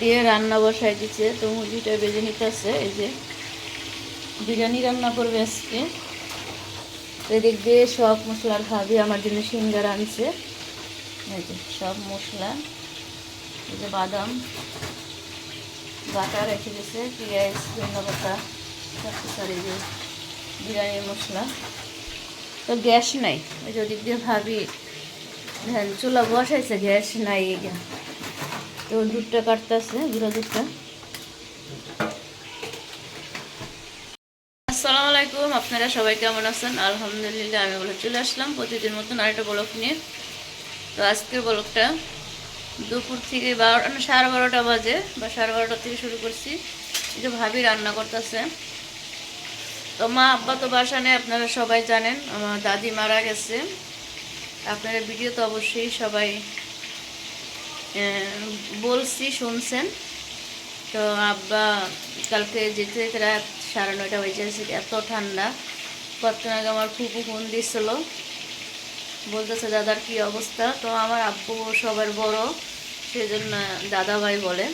দিয়ে রান্না বসাই দিচ্ছে তো মুরগিটা বেজে নিতেছে, এই যে বিরিয়ানি রান্না করবে আজকে। এদিক দিয়ে সব মশলার ভাবি আমার জন্য সিঙ্গার আনছে। এই যে সব মশলা, এই যে বাদাম, বাটা রেখে দিয়েছে পেঁয়াজ ধন্যা ধন্যবাদ সরি যে বিরিয়ানির মশলা। তো গ্যাস নাই ওই যে ওদিক দিয়ে ভাবি চুলা বসাইছে, গ্যাস নাই, এই। তো দুধটা কাটতেছে, গুঁড়ো দুধটা। আসসালামু আলাইকুম, আপনারা সবাই কেমন আছেন? আলহামদুলিল্লাহ, আমি বলে চলে আসলাম প্রতিদিন মতন আরেকটা ব্লক নিয়ে। তো আজকের ব্লকটা দুপুর থেকে বারোটা না সাড়ে বারোটা বাজে, বা সাড়ে বারোটা থেকে শুরু করছি। যে ভাবি রান্না করতেছে। তো মা, আব্বা তো বাসা নেই, আপনারা সবাই জানেন, আমার দাদি মারা গেছে। আপনারা ভিডিও তো অবশ্যই সবাই বলছি, শুনছেন? তো আব্বা, কালকে যেতে যেতে রাত সাড়ে নয়টা হয়ে যাচ্ছে এত ঠান্ডা। কতক্ষণ আগে আমার ফুপু ফোন দিছিল। বলতেছে, দাদার কি অবস্থা? তো আমার আব্বু সবার বড়, সেজন্য দাদা ভাই বলে।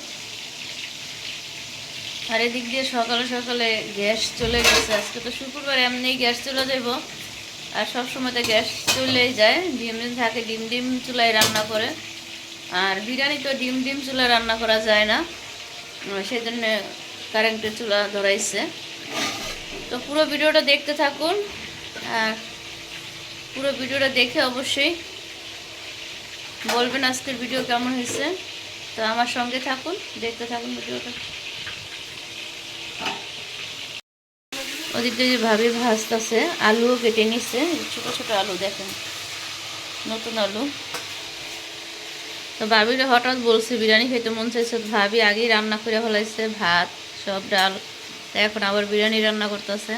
আর এদিক দিয়ে সকালে সকালে গ্যাস চলে গেছে। আজকে তো শুক্রবার এমনি গ্যাস চলে যাব আর সব সময় তো গ্যাস চলেই যায়। ডিম ডিম থাকে ডিম ডিম চুলায় রান্না করে। আর বিরিয়ানি তো ডিম ডিম চুলা রান্না করা যায় না। সেই জন্য কারেন্টের চুলা ধরাইছে। তো পুরো ভিডিওটা দেখতে থাকুন। আর পুরো ভিডিওটা দেখে অবশ্যই বলবেন আজকের ভিডিও কেমন হয়েছে। তো আমার সঙ্গে থাকুন, দেখতে থাকুন ভিডিওটা। ওদিকে যে ভাবি ভাজতেছে, আলুও কেটে নিচ্ছে ছোটো ছোটো আলু দেখেন, নতুন আলু। তো ভাবিরে হঠাৎ বলছে, বিরিয়ানি খেতে মন চাইছে ভাবি আগেই রান্না করে ফেলাইছে, ভাত, সব ডাল। এখন আবার বিরিয়ানি রান্না করতেছে।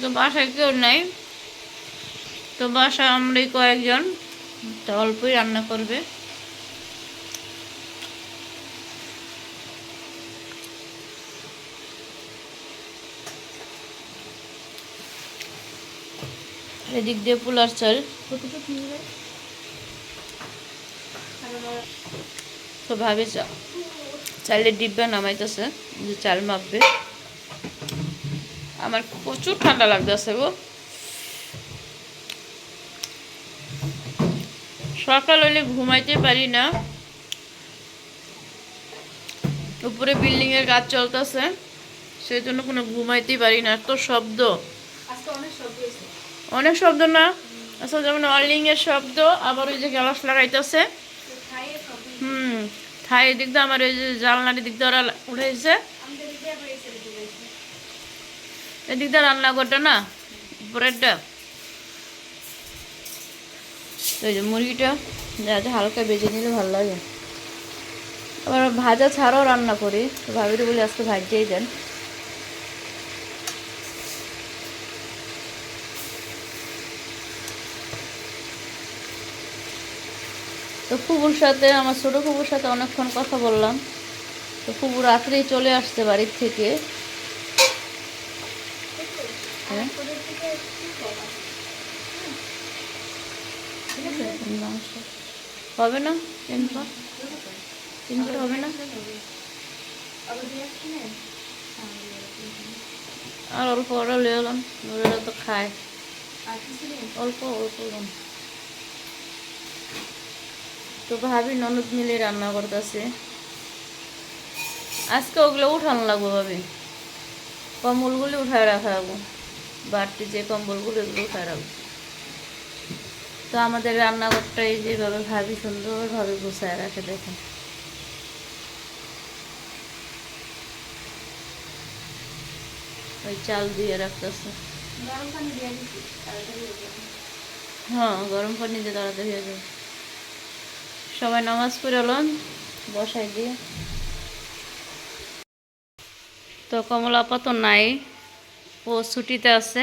তো বাসায় কেউ নাই। তো বাসায় আমরাই কয়েকজন, তো অল্পই রান্না করবে। এদিক দিয়ে পোলার চাল। তো ভাবে চালের ডিব্বা নামাইতেছে যে চাল মাপবে। আমার প্রচুর ঠান্ডা লাগতেছে গো। সকাল হলে ঘুমাইতে পারি না। উপরে বিল্ডিং এর কাজ চলতেছে, সেই জন্য কোনো ঘুমাইতেই পারি না। এত শব্দ। আজকে অনেক শব্দ না? আচ্ছা যেমন এর শব্দ, আবার ওই যে গ্যালাস লাগাইতেছে। হুম, থাই দিক দিয়ে আমার ওই যে জানলার দিক দিয়ে ওরা উঠেছে এদিক দিয়ে রান্নাঘরটা না, উপরেরটা। তো যে মুরগিটা যাতে হালকা বেজে নিলে ভালো লাগে। আবার ভাজা ছাড়াও রান্না করি। তো ভাবিতে বলি আজকে ভাজিয়েই দেন। তো ফুবুর সাথে, আমার ছোটো ফুবুর সাথে অনেকক্ষণ কথা বললাম। তো ফুবু রাত্রেই চলে আসছে বাড়ির থেকে। হ্যাঁ? হবে না? হবে না? আর অল্প ওরা লিয়ে এলাম। তো খায়। অল্প অল্প তো ভাবি ননদ মিলে রান্না করতেছে। আজকে ওগুলো উঠানো লাগবো ভাবি। কম্বলগুলি উঠায় রাখা রাখব বাড়তি যে কম্বলগুলো এগুলো উঠায় রাখব। তো আমাদের রান্নাঘরটা এই যেভাবে ভাবি সুন্দরভাবে গুছায় রাখে দেখেন। ওই চাল দিয়ে রাখতেছে। হ্যাঁ গরম পানি দিয়ে তাড়াতাড়ি হয়ে যাবে। সবাই নামাজ পড়ে এলাম বসাই দিয়ে। তো কমলা আপাতত নাই, ও ছুটিতে আছে।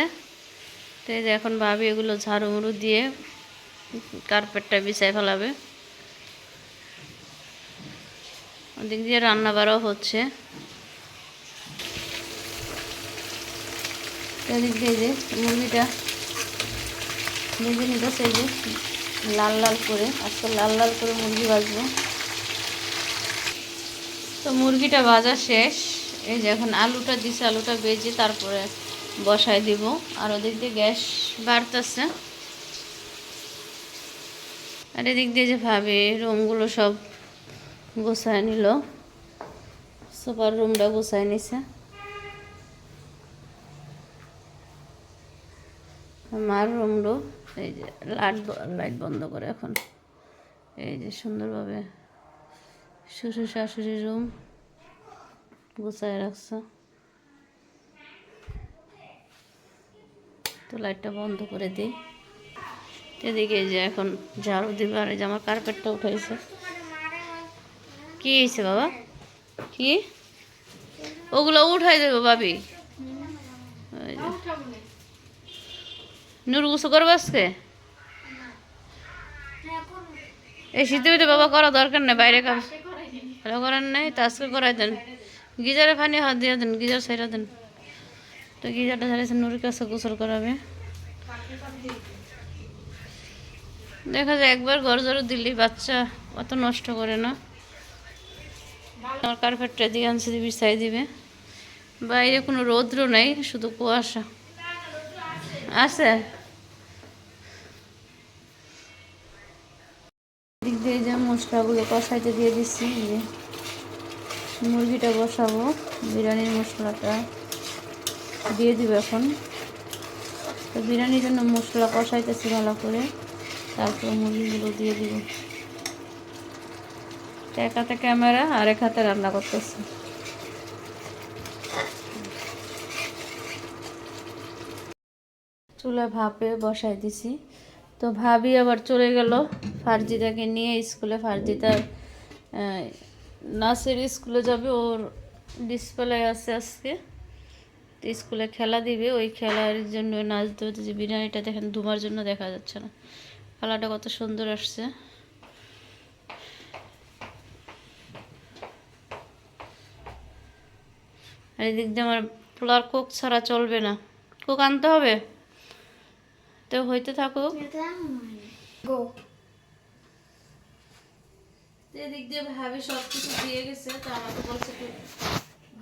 তো এখন ভাবি এগুলো ঝাড়ু মুড়ু দিয়ে কার্পেটটা বিছাই ফেলাবে। ওদিক দিয়ে রান্না বাড়াও হচ্ছে। এদিক দিয়ে যে মুরগিটা যে। লাল লাল করে, আজকে লাল লাল করে মুরগি ভাজবো। তো মুরগিটা ভাজা শেষ। এই যে এখন আলুটা দিছে, আলুটা বেজে তারপরে বসায় দিব। আর ওদিক দিয়ে গ্যাস বাড়তেছে। আর এদিক দিয়ে যে ভাবে, রুমগুলো সব গোছায় নিল। সোফার রুমটা গোছায় নিছে। মার রুমটা এই যে লাইট লাইট বন্ধ করে এখন। এই যে সুন্দরভাবে শ্বশুর শাশুড়ির রুম গুছায় রাখছে। তো লাইটটা বন্ধ করে দিই। এদিকে যে এখন ঝাড়ু দিবে আর এই যে আমার কার্পেটটা উঠাইছে। কি হয়েছে বাবা? কি? ওগুলো উঠাই দেবো ভাবি ওই যে। নুর গুছো করব আজকে? এই শীতে বাবা করা দরকার নেই, বাইরে ভালো করার নেই তো আজকে করাই দেন। গিজারে পানি হাত দিয়ে দেন, গিজার সাইডা দেন। তো গিজারটা ছাড়িয়েছে নুরের কাছে গোসল করাবে। দেখা যায় একবার ঘর ঝাড়ু দিলি বাচ্চা অত নষ্ট করে না। আমার কার্পেটটা দিয়ে আনছে দিয়ে সাই দিবে। বাইরে কোনো রৌদ্র নেই, শুধু কুয়াশা। আছে। দিক দিয়ে যে মশলাগুলো কষাইতে দিয়ে দিচ্ছি যে মুরগিটা বসাবো, বিরিয়ানির মশলাটা দিয়ে দিব এখন। তো বিরিয়ানির জন্য মশলা কষাইতেছি ভালো করে, তারপর মুরগিগুলো দিয়ে দিব। এক হাতে ক্যামেরা আর এক হাতে রান্না করতেছি। চুলা ভাপে বসাই দিছি। তো ভাবি আবার চলে গেল ফারজিদাকে নিয়ে স্কুলে। ফারজিদা আহ, নাসের স্কুলে যাবে ওর ডিসপ্লে আছে আজকে। স্কুলে খেলা দিবে ওই খেলার জন্য নাচ দেবে যে বিরিয়ানিটা দেখেন ধুমার জন্য দেখা যাচ্ছে না। খেলাটা কত সুন্দর আসছে। আর এদিক দিয়ে আমার পোলার কোক ছাড়া চলবে না। কোক আনতে হবে? তো হইতে থাকুক। গো এদিক দিয়ে ভাবি সব কিছু দিয়ে গেছে তো আমাকে বলছে একটু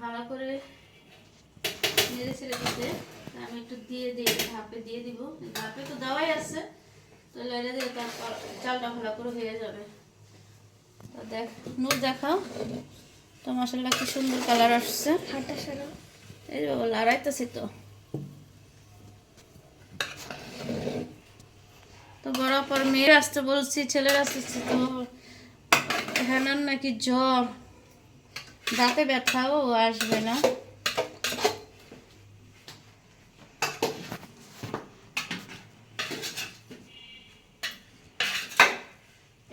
ভালো করে নেড়ে ছেড়ে দিতে। আমি একটু দিয়ে দিই ভাপে দিয়ে দিব। ভাপে তো দেওয়াই আছে। তো লেড়ে দিয়ে তারপর চালটা ভালো করে হয়ে যাবে। তো দেখ নূর দেখাও। তো মশলা কি সুন্দর কালার আসছে। হাঁটা সরো। এই যে বাবা লড়াইতেছি তো। তো বড় পর মেয়ের আসতে বলছি, ছেলের আসতেছি তো হ্যানার নাকি জ্বর। দাঁতে ব্যথাও আসবে না।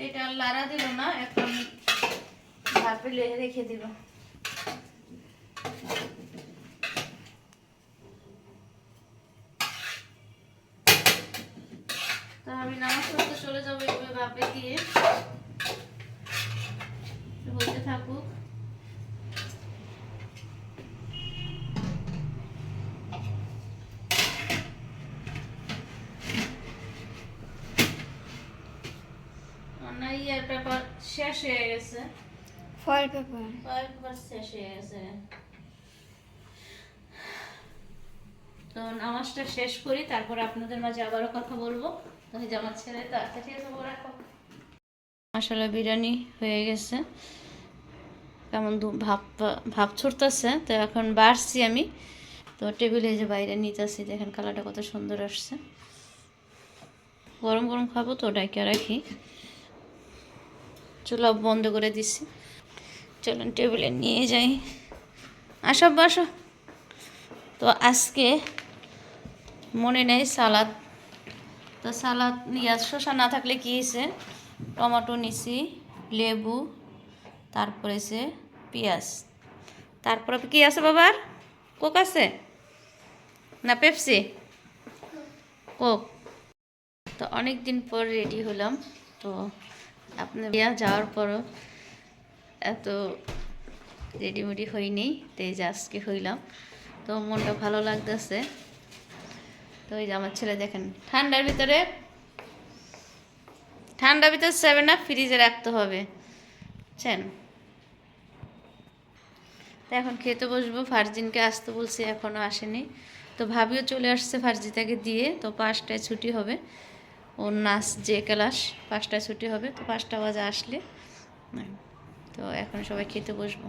এটা লাড়া দিল না, এখন ভাপে রেখে দিব তো আমি নামাজ পড়তে চলে যাব এভাবে বাপে দিয়ে হইতে থাকুক। ইয়ার পেপার শেষ হয়ে গেছে। পেপার শেষ হয়ে গেছে। তো নামাজটা শেষ করি তারপর আপনাদের মাঝে আবারও কথা বলব। তো এই যে আমার ছেলে তো ঠিক আছে বড় রাখো। মশলা বিরিয়ানি হয়ে গেছে। কেমন ভাপ ভাপ ছুটতেছে। তো এখন বাড়ছি আমি। তো টেবিলে যে বাইরে নিতেছি, দেখেন কালারটা কত সুন্দর আসছে। গরম গরম খাব তো, ডাইকে রাখি। চুলা বন্ধ করে দিছি। চলুন টেবিলে নিয়ে যাই। আসো বসো তো আজকে মনে নেই সালাদ তো সালাদ ইয়া শসা না থাকলে কী হয়েছে? টমেটো নিছি, লেবু, তারপরে সে পেঁয়াজ। তারপরে কি আছে বাবার? কোক আছে? না পেপসি? কোক। তো অনেক দিন পর রেডি হলাম, তো আপনার বিয়া যাওয়ার পরও এত রেডিমেডি হইনি তো যে আজকে হইলাম। তো মনটা ভালো লাগতেছে। তো ওই যে আমার ছেলে দেখেন, ঠান্ডার ভিতরে, ঠান্ডার ভিতর সেভেন আপ ফ্রিজে রাখতে হবে, বুঝছেন? তো এখন খেতে বসবো, ফার্জিনকে আসতে বলছি এখনও আসেনি। তো ভাবিও চলে আসছে ফার্জিতাকে দিয়ে, তো পাঁচটায় ছুটি হবে। ওর নাচ যে ক্লাস, পাঁচটায় ছুটি হবে, তো পাঁচটা বাজে আসলে। তো এখন সবাই খেতে বসবো।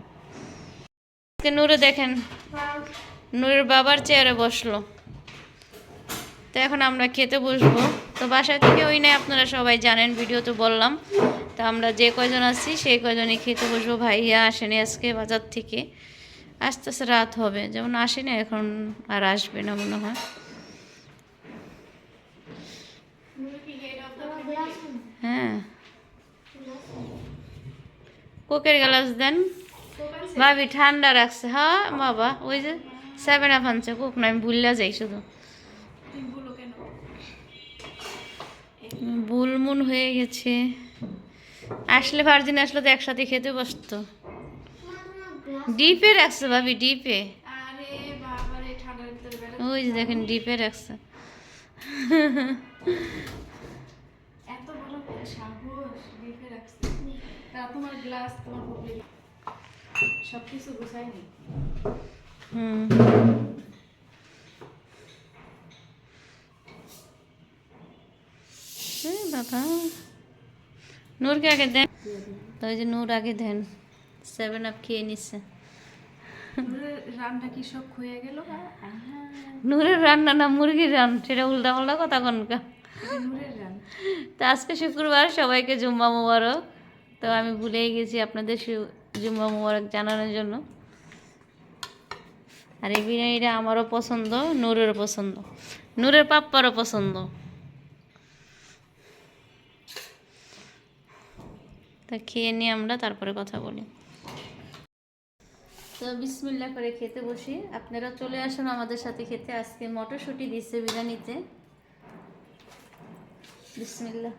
নূরে দেখেন, নূরের বাবার চেয়ারে বসল। তো এখন আমরা খেতে বসবো। তো বাসা থেকে ওই নাই আপনারা সবাই জানেন, ভিডিও তো বললাম। তো আমরা যে কয়জন আছি, সেই কয়জনই খেতে বসবো। ভাইয়া আসেনি আজকে বাজার থেকে। আস্তে আস্তে রাত হবে। যেমন আসেনি, এখন আর আসবে না মনে হয়। হ্যাঁ। কোকের গ্লাস দেন। ভাবি ঠান্ডা রাখছে। হ্যাঁ বাবা, ওই যে সেভেন আপ আনছে। কোক না, আমি ভুললা যাই শুধু। বুলমুন হয়ে গেছে। আসলে ফার্জিন আসলে তো একসাথে খেতে বসতো। ডিপে রাখছে ভাবি ডিপে। ওই যে দেখেন ডিপে রাখছে। এত বড় সাহস দেখে রাখছে তা তোমার গ্লাস তোমার পকেটে সব কিছু গুছাইনি হুম এ বাবা। নূরকে আগে দেন। তো ওই যে নূর আগে দেন। সেভেন আপ খেয়ে নিচ্ছে রান্না কি সব হয়ে গেল? নূরের রান্না না মুরগির রান সেটা উল্টা পাল্টা কথা কনকা তো আজকে শুক্রবার সবাইকে জুম্মা মুবারক। তো আমি ভুলেই গেছি আপনাদের জুম্মা মুবারক জানানোর জন্য। আর এই বিরিয়ানিটা আমারও পছন্দ নূরেরও পছন্দ। নূরের পাপ্পারও পছন্দ। তা খেয়ে নিয়ে আমরা তারপরে কথা বলি। তো বিসমিল্লা করে খেতে বসি। আপনারা চলে আসুন আমাদের সাথে খেতে। আজকে মটরশুঁটি দিচ্ছে বিরিয়ানিতে। বিসমিল্লা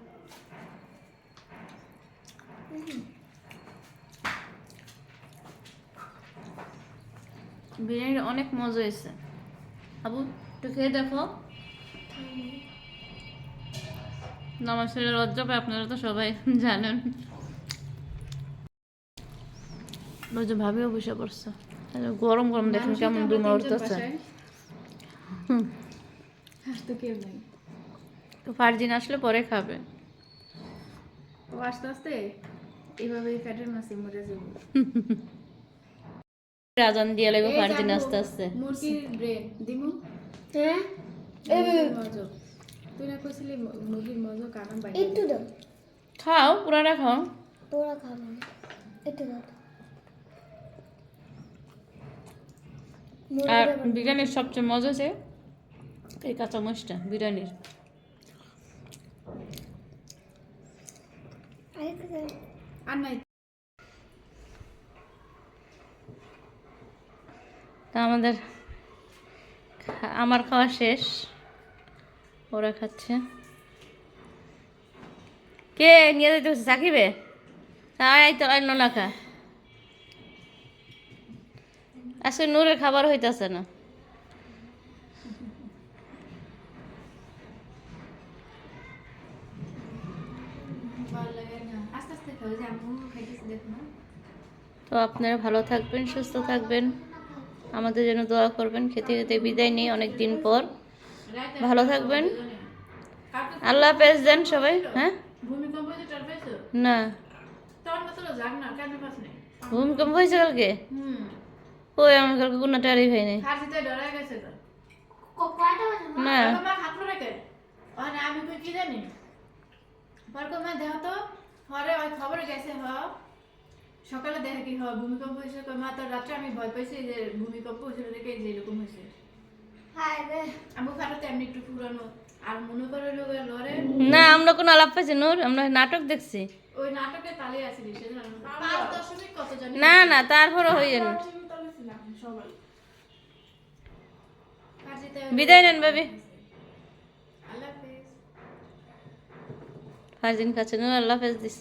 বিরিয়ানির অনেক মজা হয়েছে। আবু, একটু খেয়ে দেখো। ছেলে লজ্জা আপনারা তো সবাই জানেন। যে ভাবিও বসে পড়ছে গরম গরম দেখেন কেমন ডুমা উঠতেছে হুম। তো ফার্জিন আসলে পরে খাবে। ও আস্তে আস্তে এইভাবে ফ্যাটের মাছে মরে যাব। রাজান দিয়ে লাগবে ফার্জিন জানো, আস্তে আস্তে। মুরগির ব্রেন দিমু? হ্যাঁ? তুই না কইছিলি মুরগির মজো কারণ বাইরে একটু দাও। খাও পুরাটা খাও। খাব। না একটু দাও। আর বিরিয়ানির সবচেয়ে মজা যে এই কাঁচা মরিচটা বিরিয়ানির আর নাই। তা আমাদের আমার খাওয়া শেষ। ওরা খাচ্ছে। কে নিয়ে যেতে হচ্ছে চাকিবে তাই তো অন্য না খা। আজকে নূরের খাবার হইতেছে না। তো আপনারা ভালো থাকবেন সুস্থ থাকবেন। আমাদের জন্য দোয়া করবেন খেতে খেতে বিদায় নেই অনেক দিন পর। ভালো থাকবেন। আল্লাহ হাফেজ দেন সবাই হ্যাঁ? না। ভূমিকম্প হয়েছে কালকে? ওই আমার কালকে কোনো টারি হয় নাই। না। আমি কি জানি? পরকো দেহ তো? হরে ওই খবরে গেছে হ। সকালে দেখে কি হ ভূমিকম্প হয়েছে কই মা তো রাত্রে আমি ভয় পাইছি যে ভূমিকম্প হয়েছিল দেখে যে এরকম হয়েছে। না আমরা কোনো আলাপ পাইছি নূর আমরা নাটক দেখছি। ওই নাটকে তালে আছে সেজন্য পাঁচ দশমিক জানি? না না তারপরে হয়ে সবাই বিদায় নেন ভাবি। কাছে নূর আল্লাহ হাফেজ দিস